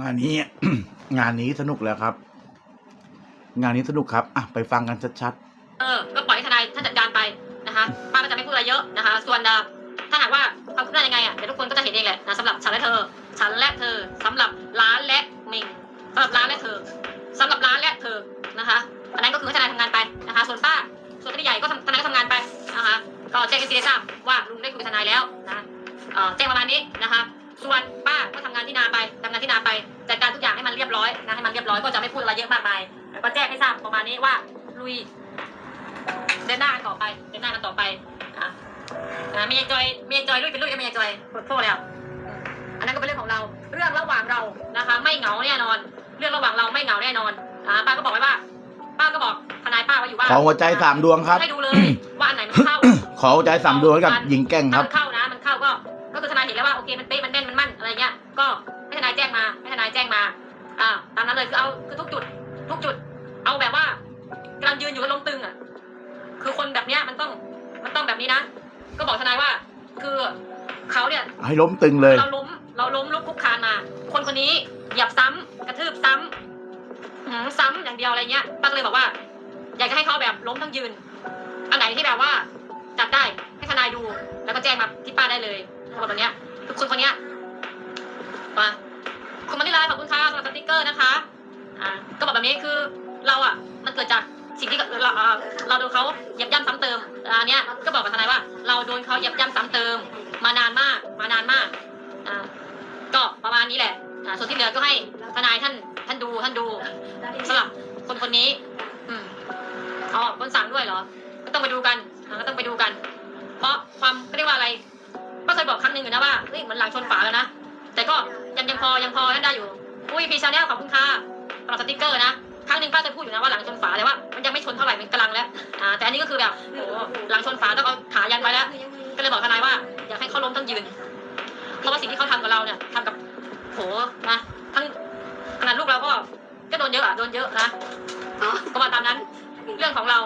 งานนี้ งานนี้สนุกแล้วครับ งานนี้สนุกครับอะไปฟังกันชัดเออ ก็ปล่อยให้ทนายท่านจัดการไปนะคะป้าก็จะไม่พูดอะไรเยอะนะคะ ส่วนเอ่อถ้าหากว่าความคืบหน้ายังไงอะเดี๋ยวทุกคนก็จะเห็นเองแหละนะสำหรับฉันและเธอ ฉันและเธอสำหรับร้านและมิงสำหรับร้านและเธอสำหรับร้านและเธอนะคะอันนั้นก็คือให้ทนายทำงานไปนะคะ ส่วนป้า ส่วนคดีใหญ่ก็ทำทนายก็ทำงานไปนะคะก็แจ้งให้ซีได้ทราบว่าลุงได้คุยกับทนายแล้วนะเอ่อแจ้งประมาณนี้นะคะ ส่วนป้าก็ทำงานที่นาไปทำงานที่นาไปจัดการทุกอย่างให้มันเรียบร้อยนะให้มันเรียบร้อยก็จะไม่พูดอะไรเยอะมากมายแล้วก็แจ้งให้ทราบประมาณนี้ว่าลุยเดินหน้ากันต่อไปเดินหน้ากันต่อไปอะอะมียายจอยมียายจอยลุยเป็นลุยกับมียายจอยปวดโทษแล้วอืมอันนั้นก็เป็นเรื่องของเรา เรื่องระหว่างเรานะคะ ไม่เหงาแน่นอน เรื่องระหว่างเราไม่เหงาแน่นอนอ่าป้าก็บอกไว้ว่า ป้าก็บอกทนายป้าว่าอยู่ว่าๆขอหัวใจสามดวงครับให้ดูเลยว่าอันไหนมันเข้าขอหัวใจสามดวงให้กับหญิงแกร่งคถ้ารับ อ่าตามนั้นเลยคือเอาคือทุกจุด ทุกจุด เอาแบบว่ากำลังยืนอยู่กับลมตึงอะ คือคนแบบเนี้ยมันต้องมันต้องแบบนี้นะ ก็บอกทนายว่า คือเขาเนี่ยให้ล้มตึงเลย เราล้มเราล้มลุกคลุกคลานมา คนคนนี้เหยียบซ้ำกระทืบซ้ำหืมซ้ำอย่างเดียวอะไรเงี้ยป้าก็เลยบอกว่า อยากจะให้เขาแบบล้มทั้งยืน อันไหนที่แบบว่าจัดได้ให้ทนายดู แล้วก็แจ้งมาที่ป้าได้เลยเขาบอกแบบเนี้ยคือคนคนเนี้ยมา คุณมาที่ไลน์ขอบคุณค่ะสำหรับสติ๊กเกอร์นะคะอ่าก็บอกแบบนี้คือเราอะมันเกิดจากสิ่งที่เราเราโดนเขาเหยียบย่ำซ้ำเติมอันเนี้ยก็บอกกับทนายว่า เราโดนเขาเหยียบย่ำซ้ำเติม มานานมากมานานมากอ่าก็ประมาณนี้แหละอ่าส่วนที่เหลือก็ให้ทนายท่านท่านดูท่านดูสำหรับคนคนนี้อืมอ๋อคนสั่งด้วยเหรอ ก็ต้องไปดูกันก็ต้องไปดูกัน เพราะความเรียกว่าอะไรก็เคยบอกครั้งหนึ่งอยู่นะว่าเฮ้ยมันหลังชนฝาแล้วนะ แต่ก็ยังยังพอยังพอนั่นได้อยู่ อุ้ยพีชาแนลขอบคุณค่ะสำหรับสติกเกอร์นะ ครั้งหนึ่งป้าเคยพูดอยู่นะว่าหลังชนฝาแต่ว่ามันยังไม่ชนเท่าไหร่มันกำลังแล้วอ่าแต่อันนี้ก็คือแบบโอ้หลังชนฝาต้องเอาขายันไว้แล้ว ก็เลยบอกทนายว่าอยากให้เขาล้มทั้งยืน เพราะว่าสิ่งที่เขาทำกับเราเนี่ยทำกับโหนะทั้งขนาดลูกเราก็ก็โดนเยอะอะโดนเยอะนะก็มาตามนั้น เรื่องของเรา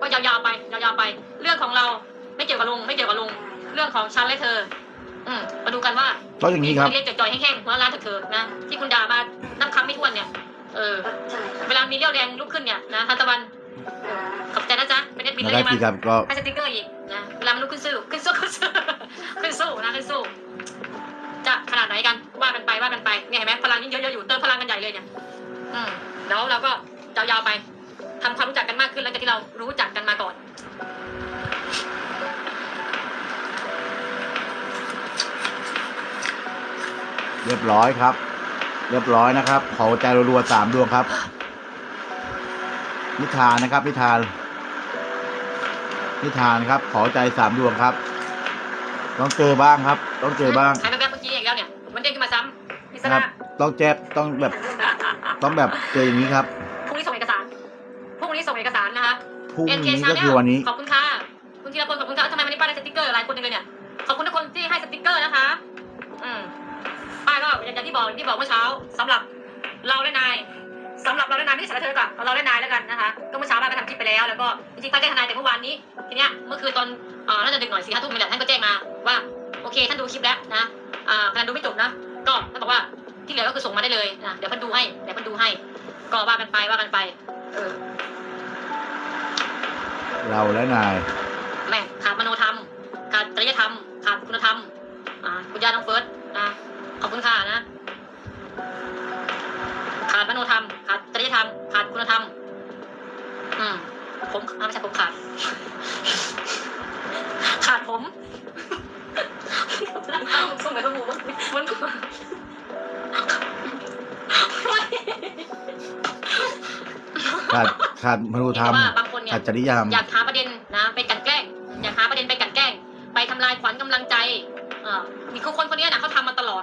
ก็ยาวๆไปยาวๆไป เรื่องของเราไม่เกี่ยวกับลุงไม่เกี่ยวกับลุงเรื่องของฉันและเธอ อืมมาดูกันว่าก็อย่างนี้ครับเรียกจ่อยๆแห้งๆหัวร้านเถอะๆนะที่คุณด่ามานับคำไม่ถ้วนเนี่ย เออ เวลามีเรี่ยวแรงลุกขึ้นเนี่ยนะทันตะวันขอบใจนะจ๊ะเป็นเอ็ดบินนะเลครัยบมาพี่ครับก็ให้สติ๊กเกอร์อีกนะเวลามันลุกขึ้นสู้ขึ้นสู้ขึ้นสู้ขึ้นสู้นะขึ้นสู้จะขนาดไหนกันว่ากันไปว่ากันไปเนี่ยเห็นไหมพลังยิ่งเยอะๆอยู่เติมพลังกันใหญ่เลยเนี่ยอืมแล้วเราก็ยาวๆไปทำความรู้จักกันมากขึ้นหลังจากที่เรารู้จักกันมาก่อน เรียบร้อยครับ เรียบร้อยนะครับขอหัวใจรัวๆสามดวงครับ นิทานนะครับนิทาน นิทานครับ ขอหัวใจสามดวงครับ ต้องเจอบ้างครับ ต้องเจอบ้างหายไปแบบเมื่อกี้อีกแล้วเนี่ย มันเด้งขึ้นมาซ้ำพิศครัดาบต้องแจ๊บต้องแบบต้องแบบเจออย่างนี้ครับพรุ่งนี้ส่งเอกสารพรุ่งนี้ส่งเอกสารนะคะ พรุ่ง NK นี้ก็ Channel คือวันนี้ ขอบคุณค่ะ คุณธีรพลขอบคุณค่ะทำไมวันนี้ป้าได้สติ๊กเกอร์หลายคนจังเลยเนี่ย ขอบคุณทุกคนที่ให้สติ๊กเกอร์นะคะอืมป้า ก็อย่างที่บอกที่บอกเมื่อเช้าสำหรับเราและนายสำหรับเราและนายไม่ใช่สำหรับเธอก่อนเราและนายแล้วกันนะคะ ก็เมื่อเช้าป้าก็ทำคลิปไปแล้ว แล้วก็จริงๆป้าแจ้งทนายแต่เมื่อวานนี้ทีเนี้ยเมื่อคืนตอนอ่อน่าจะดึกหน่อยสี่ห้าทุ่มนี่แหละท่านก็แจ้งมาว่าโอเคท่านดูคลิปแล้วนะอ่าท่านดูไม่จบนะก็ท่านบอกว่าที่เหลือก็คือส่งมาได้เลยนะเดี๋ยวพันดูให้เดี๋ยวพันดูให้ ก็ว่ากันไปว่ากันไป เออ เราและนาย ผมอ่าไม่ใช่ผมขาด ขาดผม ส่งไปทั้งหมู่มันขาดขาดมนุษยธรรมว่าบางคนเนี่ขายดจริยธรรม อยากหาประเด็นนะไปกลันแกล้ง อยากหาประเด็นไปกลันแกล้ง ไปทำลายขวัญกำลังใจเอ่านี่คือคนคนนี้นะเขาทำมาตลอด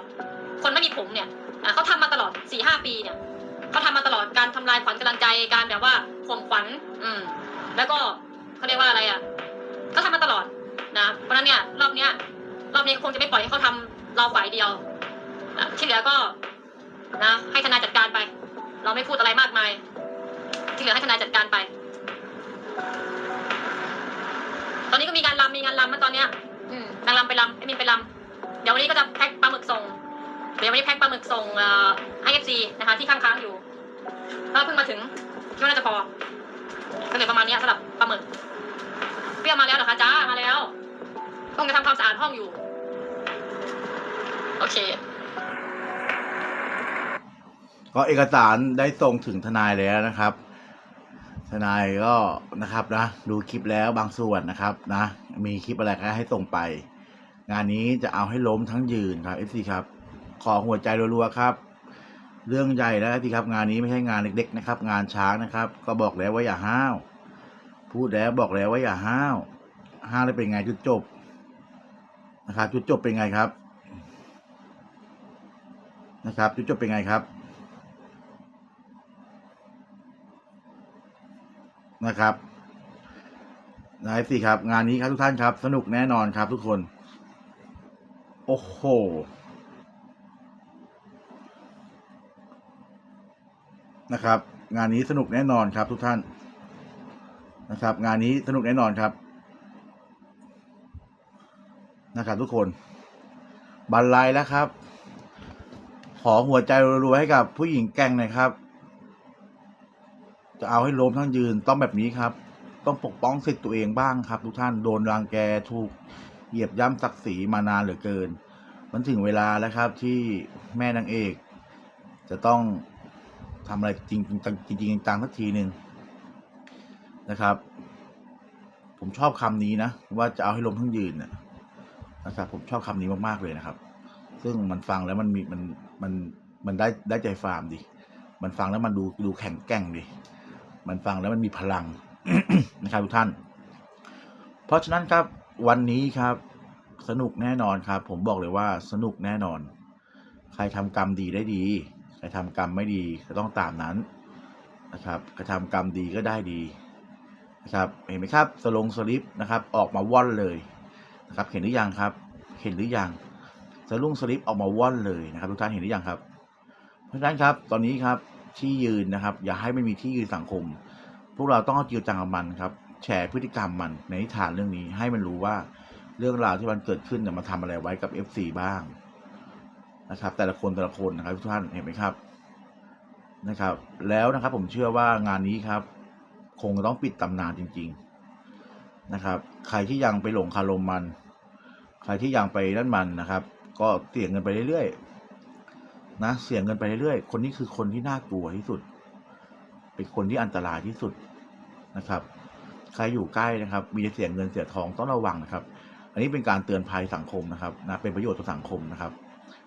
คนไม่มีผมเนี่ยอะเขาทำมาตลอดสี่ห้าปีเนี่ยเขาทำมาตลอดการทำลายขวัญกำลังใจการแบบว่าข่มขวัญอืม แล้วก็เขาเรียกว่าอะไรอะก็ทำมาตลอดนะเพราะฉะนั้นเนี่ยรอบเนี้ยรอบนี้คงจะไม่ปล่อยให้เขาทำเราฝ่ายเดียวอะที่เหลือก็นะให้ทนายจัดการไป เราไม่พูดอะไรมากมาย ที่เหลือให้ทนายจัดการไป ตอนนี้ก็มีงานรำมีงานรำมาตอนเนี้ยอืมนางรำไปรำไอ้มินไปรำเดี๋ยววันนี้ก็จะแพ็คปลาหมึกส่ง เดี๋ยววันนี้แพ็คปลาหมึกส่งเอ่อให้เอฟซีนะคะที่ค้างๆอยู่ก็เพิ่งมาถึงคิดว่าน่าจะพอก็เลยประ มาณนี้สำหรับปลาหมึกเปรี้ยวมาแล้วเหรอคะจ้ามาแล้วต้องจะทำความสะอาดห้องอยู่ โอเค ก็เอกสารได้ส่งถึงทนายแล้วนะครับ ทนายก็นะครับนะ ดูคลิปแล้วบางส่วนนะครับ นะ มีคลิปอะไรก็ให้ส่งไป งานนี้จะเอาให้ล้มทั้งยืนครับ FC ครับ ขอหัวใจรัวๆครับ เรื่องใหญ่แล้วสิครับ งานนี้ไม่ใช่งานเล็ก ๆ นะครับ งานช้างนะครับ ก็บอกแล้วว่าอย่าห้าว พูดแล้วบอกแล้วว่าอย่าห้าวห้าวแล้วเป็นไงจุดจบนะครับจุดจบเป็นไงครับ นะครับจุดจบเป็นไงครับนะครับนายสิครับ งานนี้ครับทุกท่านครับ สนุกแน่นอนครับทุกคน โอ้โหนะครับ งานนี้สนุกแน่นอนครับทุกท่าน นะครับ งานนี้สนุกแน่นอนครับนะครับทุกคนบรรลัยแล้วครับ ขอหัวใจรัวๆให้กับผู้หญิงแก่งหน่อยครับ จะเอาให้ล้มทั้งยืนต้องแบบนี้ครับ ต้องปกป้องสิทธิ์ตัวเองบ้างครับ ทุกท่านโดนรังแกถูกเหยียบย่ำศักดิ์ศรีมานานเหลือเกิน มันถึงเวลาแล้วครับที่แม่นางเอก จะต้องทำอะไรจริงๆจริงๆจังสักทีหนึ่ง นะครับ ผมชอบคำนี้นะ ว่าจะเอาให้ล้มทั้งยืนนะครับผมชอบคำนี้มากๆเลยนะครับ ซึ่งมันฟังแล้วมันมีมันมันมันได้ได้ใจฟาร์มดิมันฟังแล้วมันดูดูแข็งแกร่งดิมันฟังแล้วมันมีพลังนะครับทุกท่าน เพราะฉะนั้นครับวันนี้ครับ สนุกแน่นอนครับ ผมบอกเลยว่าสนุกแน่นอน ใครทำกรรมดีได้ดี ใครทำกรรมไม่ดีก็ต้องตามนั้นนะครับใครทำกรรมดีก็ได้ดี นะครับเห็นไหมครับสลงสลิปนะครับออกมาว่อนเลยนะครับเห็นหรือยังครับเห็นหรือยังสลุงสลิปออกมาว่อนเลยนะครับทุกท่านเห็นหรือยังครับ เพราะฉะนั้นครับตอนนี้ครับที่ยืนนะครับ อย่าให้ไม่มีที่ยืนสังคม พวกเราต้องเอาจริงจังกับมันครับ แชร์พฤติกรรมมันในนิทานเรื่องนี้ให้มันรู้ว่าเรื่องราวที่มันเกิดขึ้นเนี่ยมาทำอะไรไว้กับ FC บ้างนะครับ แต่ละคนแต่ละคนนะครับทุกท่านเห็นไหมครับนะครับ แล้วนะครับผมเชื่อว่างานนี้ครับ คงจะต้องปิดตำนานจริง ๆนะครับ ใครที่ยังไปหลงคารมมัน ใครที่ยังไปนั่นมันนะครับ ก็เสี่ยงเงินไปเรื่อยๆนะเสี่ยงเงินไปเรื่อยๆคนนี้คือคนที่น่ากลัวที่สุด เป็นคนที่อันตรายที่สุดนะครับ ใครอยู่ใกล้นะครับ มีเสียงเงินเสียทองต้องระวังนะครับ อันนี้เป็นการเตือนภัยสังคมนะครับนะเป็นประโยชน์ต่อสังคมนะครับ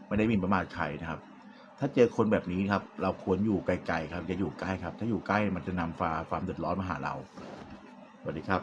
ไม่ได้มินประมาทใครนะครับ ถ้าเจอคนแบบนี้ครับ เราควรอยู่ไกลๆครับอย่าอยู่ใกล้ครับ ถ้าอยู่ใกล้มันจะนำฟ้าความเดือดร้อนมาหาเราสวัสดีครับ